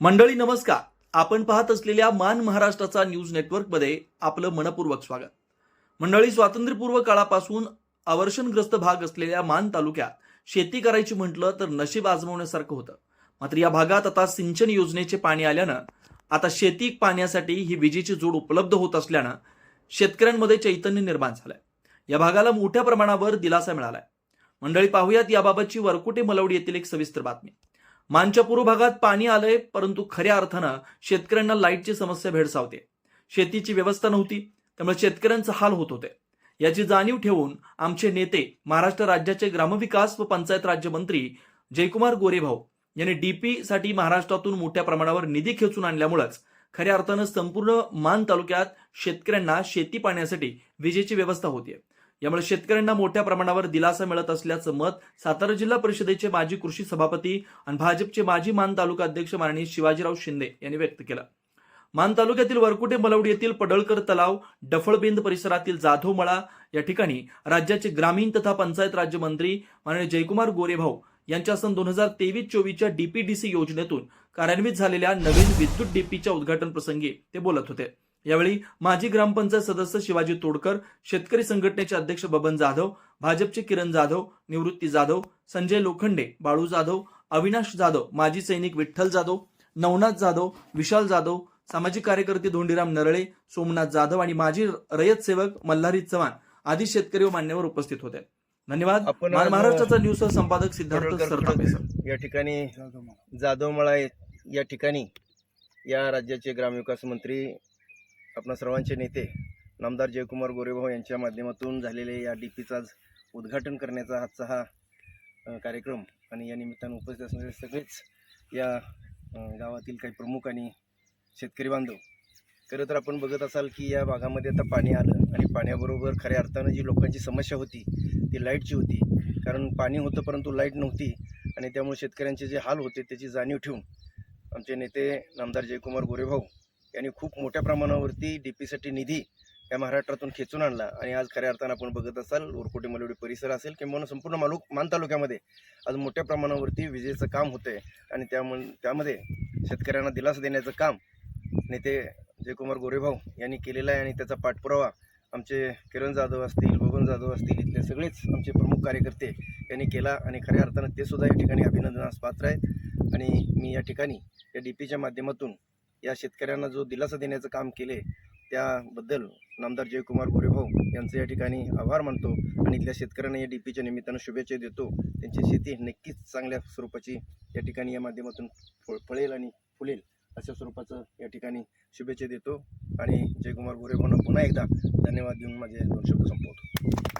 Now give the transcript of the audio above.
मंडळी नमस्कार. आपण पाहत असलेल्या मान महाराष्ट्राचा न्यूज नेटवर्कमध्ये आपलं मनपूर्वक स्वागत. मंडळी स्वातंत्र्यपूर्व काळापासून अवर्षणग्रस्त भाग असलेल्या मान तालुक्यात शेती करायची म्हटलं तर नशीब आजमावण्यासारखं होतं. मात्र या भागात आता सिंचन योजनेचे पाणी आल्यानं आता शेती पाण्यासाठी ही विजेची जोड उपलब्ध होत असल्यानं शेतकऱ्यांमध्ये चैतन्य निर्माण झालंय. या भागाला मोठ्या प्रमाणावर दिलासा मिळालाय. मंडळी पाहूयात याबाबतची वरकुटे मलवडी येथील एक सविस्तर बातमी. मानच्या पूर्व भागात पाणी आलंय परंतु खऱ्या अर्थानं शेतकऱ्यांना लाईटची समस्या भेडसावते. शेतीची व्यवस्था नव्हती त्यामुळे शेतकऱ्यांचा हाल होत होते. याची जाणीव ठेवून आमचे नेते महाराष्ट्र राज्याचे ग्रामविकास व पंचायत राज्यमंत्री जयकुमार गोरेभाऊ यांनी डीपी साठी महाराष्ट्रातून मोठ्या प्रमाणावर निधी खेचून आणल्यामुळेच खऱ्या अर्थानं संपूर्ण मान तालुक्यात शेतकऱ्यांना शेती पाण्यासाठी विजेची व्यवस्था होतीये. यामुळे शेतकऱ्यांना मोठ्या प्रमाणावर दिलासा मिळत असल्याचं मत सातारा जिल्हा परिषदेचे माजी कृषी सभापती आणि भाजपचे माजी मान तालुका अध्यक्ष माननीय शिवाजीराव शिंदे यांनी व्यक्त केलं. मान तालुक्यातील वरकुटे मलवडी येथील पडळकर तलाव डफळबिंद परिसरातील जाधव मळा या ठिकाणी राज्याचे ग्रामीण तथा पंचायत राज्यमंत्री माननीय जयकुमार गोरेभाऊ यांच्या सन दोन हजार तेवीस चोवीसच्या डीपीडीसी योजनेतून कार्यान्वित झालेल्या नवीन विद्युत डीपीच्या उद्घाटन प्रसंगी ते बोलत होते. यावेळी माजी ग्रामपंचायत सदस्य शिवाजी तोडकर शेतकरी संघटनेचे अध्यक्ष बबन जाधव भाजपचे किरण जाधव निवृत्ती जाधव संजय लोखंडे बाळू जाधव अविनाश जाधव माजी सैनिक विठ्ठल जाधव नवनाथ जाधव विशाल जाधव सामाजिक कार्यकर्ते धोंडीराम नरळे सोमनाथ जाधव आणि माजी रयत सेवक मल्हारी चव्हाण आदी शेतकरी व मान्यवर उपस्थित होते. धन्यवाद. महाराष्ट्राचा न्यूज संपादक सिद्धार्थ सरतापे या ठिकाणी जाधवमळा ये- या ठिकाणी या राज्याचे ग्रामविकास मंत्री आपणा सर्वांचे नेते नामदार जयकुमार गोरेभाऊ यांच्या माध्यमातून झालेले या डीपीचं आज उद्घाटन करण्याचा आजचा हा कार्यक्रम आणि या निमित्तानं उपस्थित असणारे सगळेच या गावातील काही प्रमुख आणि शेतकरी बांधव. खरं तर आपण बघत असाल की या भागामध्ये आता पाणी आलं आणि पाण्याबरोबर खऱ्या अर्थानं जी लोकांची समस्या होती ती लाईटची होती. कारण पाणी होतं परंतु लाइट नव्हती आणि त्यामुळे शेतकऱ्यांचे जे हाल होते त्याची जाणीव ठेवून आमचे नेते नामदार जयकुमार गोरेभाऊ यांनी खूप मोठ्या प्रमाणावरती डी पीसाठी निधी या महाराष्ट्रातून खेचून आणला. आणि आज खऱ्या अर्थानं आपण बघत असाल उरकोटे मलवडी परिसर असेल किंवा संपूर्ण मालूक मान तालुक्यामध्ये आज मोठ्या प्रमाणावरती विजेचं काम होतंय. आणि त्यामुळे त्यामध्ये शेतकऱ्यांना दिलासा देण्याचं काम नेते जयकुमार गोरेभाऊ यांनी केलेलं आहे. आणि त्याचा पाठपुरावा आमचे किरण जाधव असतील बबन जाधव असतील इथले सगळेच आमचे प्रमुख कार्यकर्ते यांनी केला. आणि खऱ्या अर्थानं ते सुद्धा या ठिकाणी अभिनंदनास पात्र आहेत. आणि मी या ठिकाणी या डी पीच्या माध्यमातून या शेतकऱ्यांना जो दिलासा देण्याचं काम केले त्याबद्दल नामदार जयकुमार गोरेभाऊ यांचं या ठिकाणी आभार मानतो आणि इथल्या शेतकऱ्यांना या डी पीच्या निमित्तानं शुभेच्छा देतो. त्यांची शेती नक्कीच चांगल्या स्वरूपाची या ठिकाणी या माध्यमातून फळ- फळेल आणि फुलेल अशा स्वरूपाचं या ठिकाणी शुभेच्छा देतो. आणि जयकुमार गोरेभाऊंना पुन्हा एकदा धन्यवाद देऊन माझे दोन शब्द संपवतो.